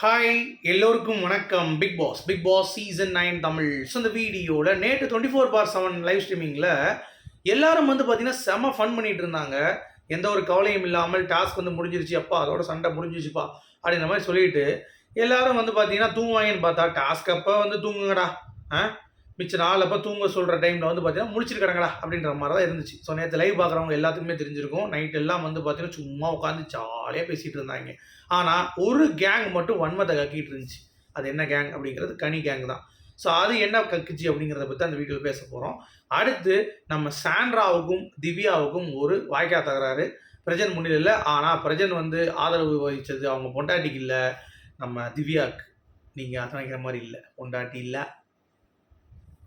Hi எல்லோருக்கும் வணக்கம். Bigg Boss Bigg Boss season nine Tamil. So இந்த வீடியோவில் நேற்று twenty four bar seven live ஸ்ட்ரீமிங்கில் எல்லாரும் வந்து பார்த்தீங்கன்னா செம ஃபன் பண்ணிட்டு இருந்தாங்க. எந்த ஒரு கவலையும் இல்லாமல் டாஸ்க் வந்து முடிஞ்சிருச்சு. அப்பா அதோட சண்டை முடிஞ்சிருச்சுப்பா அப்படின்ற மாதிரி சொல்லிட்டு எல்லாரும் வந்து பார்த்தீங்கன்னா தூங்குவாங்கன்னு பார்த்தா டாஸ்க் அப்போ வந்து தூங்குங்கடா. ஆ? மிச்ச நாள் அப்போ தூங்க சொல்கிற டைமில் வந்து பார்த்தீங்கன்னா முடிச்சிருக்கிறாங்களா அப்படின்ற மாதிரி தான் இருந்துச்சு. ஸோ நேற்று லைவ் பார்க்குறவங்க எல்லாத்துக்குமே தெரிஞ்சிருக்கும். நைட் எல்லாம் வந்து பார்த்தீங்கன்னா சும்மா உட்காந்து ஜாலியாக பேசிகிட்டு இருந்தாங்க. ஆனால் ஒரு கேங் மட்டும் வன்மத்தை கக்கிட்டு இருந்துச்சு. அது என்ன கேங் அப்படிங்கிறது கனி கேங் தான். ஸோ அது என்ன கக்குச்சு அப்படிங்கிறத பற்றி அந்த வீடியோவில் பேச போகிறோம் அடுத்து நம்ம சாண்ட்ராவுக்கும் திவ்யாவுக்கும் ஒரு வாய்க்கா தகராறு. பிரஜன் முன்னிலையில் ஆனால் பிரஜன் வந்து ஆதரவு வகித்தது அவங்க பொண்டாட்டிக்கு இல்லை. நம்ம திவ்யாவுக்கு நீங்கள் அதை நினைக்கிற மாதிரி இல்லை. பொண்டாட்டி இல்லை.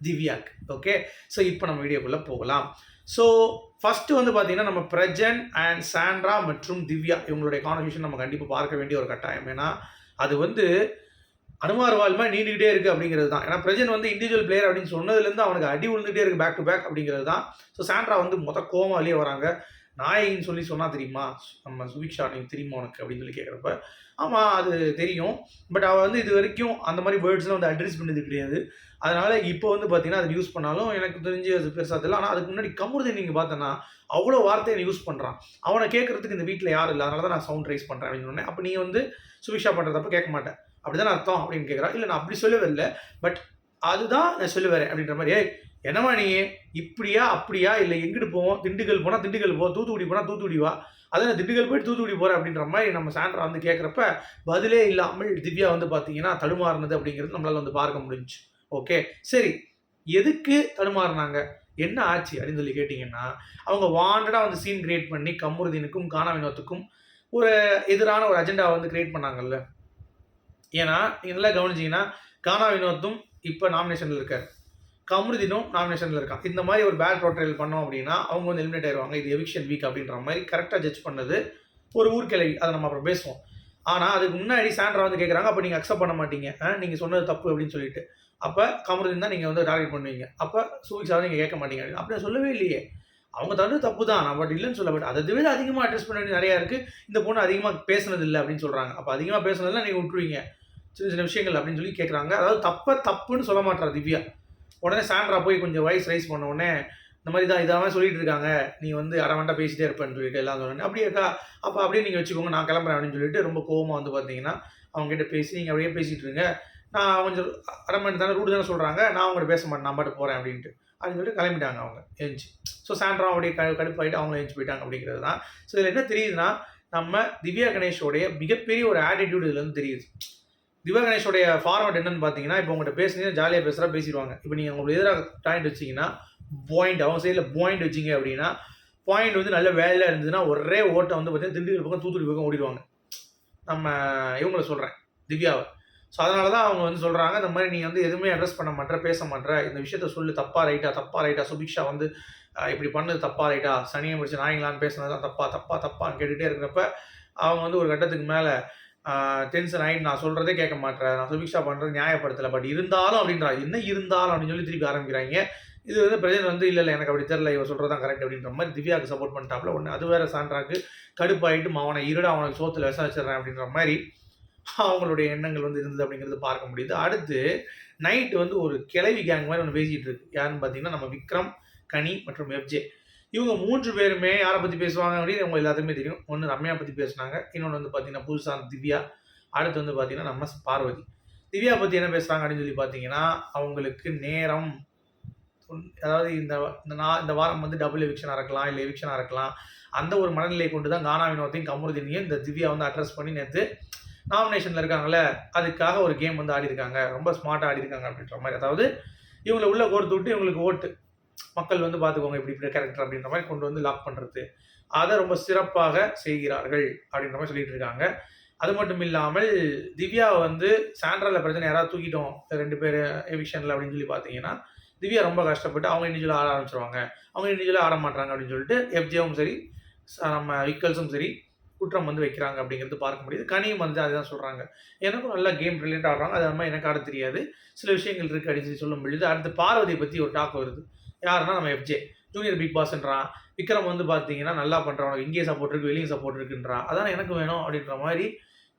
திவ்யாக்கு. ஓகே ஸோ இப்போ நம்ம வீடியோக்குள்ளே போகலாம். ஸோ ஃபஸ்ட்டு வந்து பார்த்தீங்கன்னா நம்ம பிரஜன் அண்ட் சாண்ட்ரா மற்றும் திவ்யா இவங்களுடைய கான்வர்சேஷன் நம்ம கண்டிப்பாக பார்க்க வேண்டிய ஒரு கட்டாயம். ஏன்னா அது வந்து அனுமார் வாழ்மா நீண்டுகிட்டே இருக்குது அப்படிங்கிறது தான். ஏன்னா பிரஜன் வந்து இண்டிவிஜுவல் பிளேயர் அப்படின்னு சொன்னதுலேருந்து அவனுக்கு அடி விழுந்துகிட்டே இருக்குது பேக் டு பேக் அப்படிங்கிறது தான். ஸோ சாண்ட்ரா வந்து மொத்த கோமாலேயே வராங்க. நாயகின்னு சொல்லி சொன்னால் தெரியுமா? நம்ம சுபிக்ஷா நீங்க தெரியுமா உனக்கு? அப்படின்னு சொல்லி கேட்குறப்ப ஆமாம் அது தெரியும். பட் அவள் வந்து இது வரைக்கும் அந்த மாதிரி வேர்ட்ஸ்லாம் வந்து அட்ரஸ் பண்ணது கிடையாது. அதனால் இப்போ வந்து பார்த்தீங்கன்னா அது யூஸ் பண்ணாலும் எனக்கு தெரிஞ்சு அது பெருசாக தெரியல. ஆனால் அதுக்கு முன்னாடி கமுருதை நீங்கள் பார்த்தோன்னா அவ்வளோ வார்த்தையை யூஸ் பண்ணுறான் அவனை கேட்குறதுக்கு இந்த வீட்டில் யாரும் இல்லை. அதனால தான் நான் சவுண்ட் ரைஸ் பண்ணுறேன் அப்படின்னு சொன்னேன். அப்போ நீ வந்து சுபிக்ஷா பண்ணுறதப்ப கேட்க மாட்டேன். அப்படி அர்த்தம் அப்படின்னு கேட்குறான் இல்லை நான் அப்படி சொல்லவே இல்லை. பட் அதுதான் நான் சொல்லுவேன் அப்படின்ற மாதிரி ஏய் என்னம்மா நீ? இப்படியா அப்படியா? இல்லை எங்கிட்டு போவோம்? திண்டுக்கல் போனால் திண்டுக்கல் போ தூத்துக்குடி போனால் தூத்துக்குடி வா. அதான் திண்டுக்கல் போயிட்டு தூத்துக்குடி போகிறேன் அப்படின்ற மாதிரி நம்ம சாண்ட்ரா வந்து கேட்குறப்ப பதிலே இல்லாமல் திவ்யா வந்து பார்த்தீங்கன்னா தடுமாறினது அப்படிங்கிறது நம்மளால் வந்து பார்க்க முடிஞ்சு ஓகே? சரி. எதுக்கு தடுமாறினாங்க? என்ன ஆச்சு அப்படின்னு சொல்லி கேட்டிங்கன்னா அவங்க வாண்டடாக வந்து சீன் கிரியேட் பண்ணி கமருதீனுக்கும் கானா வினோத்துக்கும் ஒரு எதிரான ஒரு அஜெண்டாவை வந்து கிரியேட் பண்ணாங்கல்ல. ஏன்னா நீங்கள் நல்லா கவனிச்சிங்கன்னா கானா வினோத்தும் இப்போ நாமினேஷனில் இருக்கார். கமருதினும் நாமினேஷனில் இருக்கான் இந்த மாதிரி ஒரு பேட் ப்ரோட்ரைல் பண்ணோம் அப்படின்னா அவங்க வந்து எலிமினேட் ஆயிடுவாங்க இது எவிக்ஷன் வீக் அப்படின்ற மாதிரி கரெக்டாக ஜட்ஜ் பண்ணது ஒரு ஊர்கிழவி அதை நம்ம அப்புறம் பேசுவோம். ஆனால் அதுக்கு முன்னாடி சாண்ட்ரா வந்து கேட்குறாங்க அப்போ நீங்கள் அக்செப்ட் பண்ண மாட்டீங்க. நீங்கள் சொன்னது தப்பு அப்படின்னு சொல்லிட்டு. அப்போ கமருதின் தான் நீங்கள் வந்து டார்கெட் பண்ணுவீங்க. அப்போ சூவிக்ஸாக நீங்கள் கேட்க மாட்டீங்க அப்படின்னு. அப்படி சொல்லவே இல்லையே. அவங்க தந்து தப்பு தான். நான் பட் இல்லைன்னு சொல்ல பட் அதை தவிர அதிகமாக அட்ரஸ் பண்ண வேண்டிய நிறையா இருக்குது இந்த பொண்ணு அதிகமாக பேசுனது இல்லை அப்படின்னு சொல்கிறாங்க அப்போ அதிகமாக பேசுனதுலாம் நீங்கள் விட்டுருவீங்க. சின்ன சின்ன விஷயங்கள் அப்படின்னு சொல்லி கேட்குறாங்க அதாவது தப்பை தப்புன்னு சொல்ல மாட்டார் திவ்யா. உடனே சாண்ட்ரா போய் கொஞ்சம் வாய்ஸ் ரைஸ் பண்ண உடனே இந்த மாதிரி தான் இதாக சொல்லிட்டு இருக்காங்க. நீ வந்து அரை மண்டா பேசிட்டே இருப்பேன்னு சொல்லிட்டு எல்லாம் சொன்னேன் அப்படியே இருக்கா அப்போ அப்படியே நீங்கள் வச்சுக்கோங்க நான் கிளம்புறேன் அப்படின்னு சொல்லிட்டு ரொம்ப கோவமாக வந்து பார்த்தீங்கன்னா அவங்ககிட்ட பேசி நீங்கள் அப்படியே பேசிகிட்டு இருங்க. நான் கொஞ்சம் அரை மணி தானே ரூடு தானே சொல்கிறாங்க நான் அவங்கள்ட்ட பேச மாட்டேன் நான் பாட்டு போகிறேன் அப்படின்ட்டு. அப்படின்னு சொல்லிட்டு கிளம்பிட்டாங்க அவங்க எழுந்துச்சு. ஸோ சாண்ட்ரா அப்படியே க கடுப்பாயிட்டு அவங்க எழுந்து போயிட்டாங்க அப்படிங்கிறது தான். ஸோ இதில் என்ன தெரியுதுன்னா நம்ம திவ்யா கணேஷோடைய மிகப்பெரிய ஒரு ஆட்டிடியூட் இதில் வந்து தெரியுது. திவகணேஷோடைய ஃபார்மட் என்னன்னு பார்த்தீங்கன்னா இப்போ உங்கள்கிட்ட பேசுனீங்கன்னா ஜாலியாக பேசுகிறா பேசிடுவாங்க. இப்போ நீங்கள் உங்களுக்கு எதிராக பாயிண்ட் வச்சிங்கன்னா பாயிண்ட் அவங்க சைடில் பாயிண்ட் வச்சிங்க அப்படின்னா பாயிண்ட் வந்து நல்ல வேலையாக இருந்ததுன்னா ஒரே ஓட்டை வந்து பார்த்தீங்கன்னா திண்டுக்கல் பக்கம் தூத்துக்குடி பக்கம் ஓடிடுவாங்க. நம்ம இவங்கள சொல்கிறேன் திவ்யாவை. ஸோ அதனால தான் அவங்க வந்து சொல்கிறாங்க இந்த மாதிரி நீ வந்து எதுவுமே அட்ரஸ் பண்ண மாட்டேற பேச மாட்டேற இந்த விஷயத்த சொல்லு தப்பா ரைட்டா தப்பா ரைட்டா சுபிக்ஷா வந்து இப்படி பண்ணது தப்பா ரைட்டா சனியை முடிச்சு நாயங்களான்னு பேசுனது தான் தப்பா தப்பா தப்பான்னு கேட்டுகிட்டே இருக்கிறப்ப அவங்க வந்து ஒரு கட்டத்துக்கு மேலே டென்ஷன் ஆகிட்டு நான் சொல்கிறதே கேட்க மாட்டேன் நான் சுபிக்ஷா பண்ணுறது நியாயப்படுத்தலை. பட் இருந்தாலும் அப்படின்றா என்ன இருந்தாலும் அப்படின்னு சொல்லி திருப்பி ஆரம்பிக்கிறாங்க. இது வந்து பிரஜன் வந்து இல்லை இல்லை எனக்கு அப்படி தெரில இவன் சொல்கிறது தான் கரெக்ட் அப்படின்ற மாதிரி திவ்யாவுக்கு சப்போர்ட் பண்ணிட்டாப்ல. ஒன்று அது வேறு சான்றாக்கு கடுப்பாயிட்டு அவனை இருட அவனுக்கு சோத்தில் விஷம் அப்படின்ற மாதிரி அவங்களுடைய எண்ணங்கள் வந்து இருந்தது அப்படிங்கிறது பார்க்க முடியுது. அடுத்து நைட்டு வந்து ஒரு கிளவி கேங் மாதிரி ஒன்று பேசிகிட்டு இருக்கு. யாருன்னு பார்த்தீங்கன்னா நம்ம விக்ரம் கனி மற்றும் எஃப்ஜே. இவங்க மூன்று பேருமே யாரை பற்றி பேசுவாங்க அப்படின்னு அவங்க எல்லாத்துக்குமே தெரியும். ஒன்று ரம்யா பற்றி பேசுனாங்க. இன்னொன்று வந்து பார்த்தீங்கன்னா புதுசான திவ்யா. அடுத்து வந்து பார்த்தீங்கன்னா நம்ம பார்வதி. திவ்யா பற்றி என்ன பேசுகிறாங்க அப்படின்னு சொல்லி பார்த்தீங்கன்னா அவங்களுக்கு நேரம் அதாவது இந்த இந்த நா இந்த வாரம் வந்து டபுள் எவிக்ஷனாக இருக்கலாம் இல்லை எவிக்ஷனாக இருக்கலாம். அந்த ஒரு மனநிலை கொண்டு தான் கானா வினோத்தையும் கமருதினியும் இந்த திவ்யா வந்து அட்ரஸ் பண்ணி நேற்று நாமினேஷனில் இருக்காங்கல்ல அதுக்காக ஒரு கேம் வந்து ஆடி இருக்காங்க ரொம்ப ஸ்மார்ட்டாக ஆடி இருக்காங்க அப்படின்ற மாதிரி. அதாவது இவங்களை உள்ள கோர்த்து விட்டு இவங்களுக்கு ஓட்டு. மக்கள் வந்து பார்த்துக்கோங்க இப்படி இப்படி கேரக்டர் அப்படின்ற மாதிரி கொண்டு வந்து லாக் பண்ணுறது அதை ரொம்ப சிறப்பாக செய்கிறார்கள் அப்படின்ற மாதிரி சொல்லிட்டு இருக்காங்க. அது மட்டும் இல்லாமல் திவ்யா வந்து சாண்ட்ரலில் பிரச்சனை யாராவது தூக்கிட்டோம் ரெண்டு பேர் எவிஷனில் அப்படின்னு சொல்லி பார்த்தீங்கன்னா திவ்யா ரொம்ப கஷ்டப்பட்டு அவங்க இண்டிவிஜுவலாக ஆட ஆரம்பிச்சிருவாங்க. அவங்க இண்டிவிஜுவலாக ஆட மாட்டாங்க அப்படின்னு சொல்லிட்டு எஃப்ஜேவும் சரி நம்ம விக்கல்ஸும் சரி குற்றம் வந்து வைக்கிறாங்க அப்படிங்கிறது பார்க்க முடியுது. கனியும் வந்து அதுதான் சொல்கிறாங்க எனக்கும் நல்லா கேம் ரிலேட் ஆடுறாங்க. அது மாதிரி எனக்கு ஆட தெரியாது. சில விஷயங்கள் இருக்குது அப்படின்னு சொல்லி சொல்ல முடியுது அடுத்து பார்வதியை பற்றி ஒரு டாக் வருது. யாருன்னா நம்ம எஃப்ஜே ஜூனியர் பிக் பாஸ்ன்றான் விக்ரம் வந்து பார்த்தீங்கன்னா நல்லா பண்ணுறவங்க இங்கே சப்போர்ட் இருக்கு வெளியே சப்போர்ட் இருக்குன்றான். அதான் எனக்கு வேணும் அப்படின்ற மாதிரி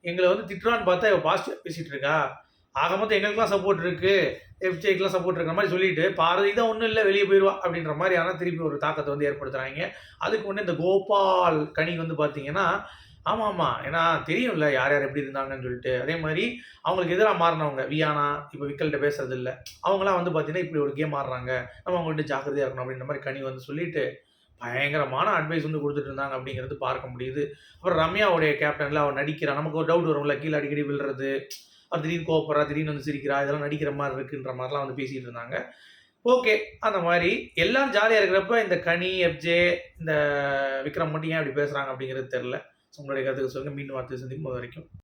எங்களை வந்து திட்டுறான்னு பார்த்தா இவன் பாசிட்டிவ் பேசிகிட்டு இருக்கா? ஆக மொத்தம் எங்களுக்குலாம் சப்போர்ட் இருக்குது எஃப்ஜேக்கெலாம் சப்போர்ட் இருக்கிற மாதிரி சொல்லிட்டு பாரதி தான் ஒன்றும் இல்லை வெளியே போயிடுவா அப்படின்ற மாதிரி ஆனால் திருப்பி ஒரு தாக்கத்தை வந்து ஏற்படுத்துறாங்க. அதுக்கு முன்னே இந்த கோபால் கனி வந்து பார்த்தீங்கன்னா ஆமாம் ஆமாம் ஏன்னா தெரியும்ல யார் யார் எப்படி இருந்தாங்கன்னு சொல்லிட்டு. அதே மாதிரி அவங்களுக்கு எதிராக மாறினவங்க வியானா இப்போ விக்கல்கிட்ட பேசுறது இல்லை அவங்களாம் வந்து பார்த்தீங்கன்னா இப்படி ஒரு கேம் ஆடுறாங்க. நம்ம அவங்கள்ட்ட ஜாக்கிரதையாக இருக்கணும் அப்படின்ற மாதிரி கனி வந்து சொல்லிட்டு பயங்கரமான அட்வைஸ் வந்து கொடுத்துட்டு இருந்தாங்க அப்படிங்கிறது பார்க்க முடியுது. அப்புறம் ரம்யாவுடைய கேப்டனில் அவன் நடிக்கிறா நமக்கு ஒரு டவுட் வரும்ல கீழே அடிக்கடி விழுறது அவர் திடீர்னு கோவப்படுறா திடீர்னு வந்து சிரிக்கிறா இதெல்லாம் நடிக்கிற மாதிரி இருக்குன்ற மாதிரிலாம் வந்து பேசிகிட்டு இருந்தாங்க. ஓகே அந்த மாதிரி எல்லாம் ஜாலியாக இருக்கிறப்ப இந்த கனி எஃப்ஜே இந்த விக்ரம் மட்டும் ஏன் அப்படி பேசுகிறாங்க அப்படிங்கிறது தெரில உங்களுடைய கருத்துக்கு சொல்லுங்கள் மீண்டும் வார்த்தை சந்திக்கும் வரைக்கும்.